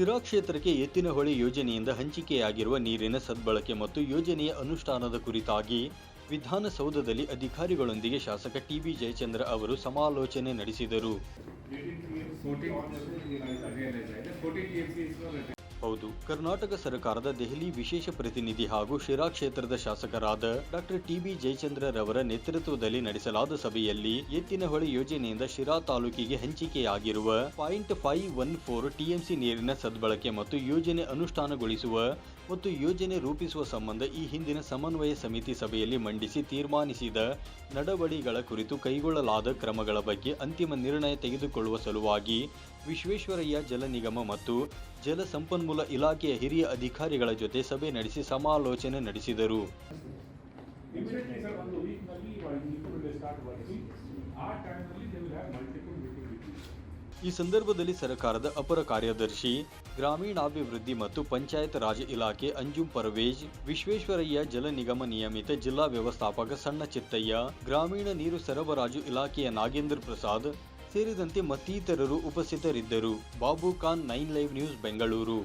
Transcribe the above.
ಶಿರಾ ಕ್ಷೇತ್ರಕ್ಕೆ ಎತ್ತಿನಹೊಳೆ ಯೋಜನೆಯಿಂದ ಹಂಚಿಕೆಯಾಗಿರುವ ನೀರಿನ ಸದ್ಬಳಕೆ ಮತ್ತು ಯೋಜನೆಯ ಅನುಷ್ಠಾನದ ಕುರಿತಾಗಿ ವಿಧಾನಸೌಧದಲ್ಲಿ ಅಧಿಕಾರಿಗಳೊಂದಿಗೆ ಶಾಸಕ ಟಿಬಿ ಜಯಚಂದ್ರ ಅವರು ಸಮಾಲೋಚನೆ ನಡೆಸಿದರು. ಹೌದು. ಕರ್ನಾಟಕ ಸರ್ಕಾರದ ದೆಹಲಿ ವಿಶೇಷ ಪ್ರತಿನಿಧಿ ಹಾಗೂ ಶಿರಾ ಕ್ಷೇತ್ರದ ಶಾಸಕರಾದ ಡಾಕ್ಟರ್ ಟಿಬಿ ಜಯಚಂದ್ರರವರ ನೇತೃತ್ವದಲ್ಲಿ ನಡೆಸಲಾದ ಸಭೆಯಲ್ಲಿ ಎತ್ತಿನಹೊಳೆ ಯೋಜನೆಯಿಂದ ಶಿರಾ ತಾಲೂಕಿಗೆ ಹಂಚಿಕೆಯಾಗಿರುವ point five one four TMC ನೀರಿನ ಸದ್ಬಳಕೆ ಮತ್ತು ಯೋಜನೆ ಅನುಷ್ಠಾನಗೊಳಿಸುವ ಮತ್ತು ಯೋಜನೆ ರೂಪಿಸುವ ಸಂಬಂಧ ಈ ಹಿಂದಿನ ಸಮನ್ವಯ ಸಮಿತಿ ಸಭೆಯಲ್ಲಿ ಮಂಡಿಸಿ ತೀರ್ಮಾನಿಸಿದ ನಡವಳಿಗಳ ಕುರಿತು ಕೈಗೊಳ್ಳಲಾದ ಕ್ರಮಗಳ ಬಗ್ಗೆ ಅಂತಿಮ ನಿರ್ಣಯ ತೆಗೆದುಕೊಳ್ಳುವ ಸಲುವಾಗಿ ವಿಶ್ವೇಶ್ವರಯ್ಯ ಜಲ ನಿಗಮ ಮತ್ತು ಜಲ ಸಂಪನ್ಮೂಲ ಇಲಾಖೆಯ ಹಿರಿಯ ಅಧಿಕಾರಿಗಳ ಜೊತೆ ಸಭೆ ನಡೆಸಿ ಸಮಾಲೋಚನೆ ನಡೆಸಿದರು. ಈ ಸಂದರ್ಭದಲ್ಲಿ ಸರ್ಕಾರದ ಅಪರ ಕಾರ್ಯದರ್ಶಿ, ಗ್ರಾಮೀಣಾಭಿವೃದ್ಧಿ ಮತ್ತು ಪಂಚಾಯತ್ ರಾಜ್ ಇಲಾಖೆ ಅಂಜುಂ ಪರ್ವೇಜ್, ವಿಶ್ವೇಶ್ವರಯ್ಯ ಜಲ ನಿಗಮ ನಿಯಮಿತ ಜಿಲ್ಲಾ ವ್ಯವಸ್ಥಾಪಕ ಸಣ್ಣ ಚಿತ್ತಯ್ಯ ಗ್ರಾಮೀಣ ನೀರು ಸರಬರಾಜು ಇಲಾಖೆಯ ನಾಗೇಂದ್ರ ಪ್ರಸಾದ್ ಸೇರಿದಂತೆ ಮತ್ತಿತರರು ಉಪಸ್ಥಿತರಿದ್ದರು. Babu Khan nine live news Bengaluru.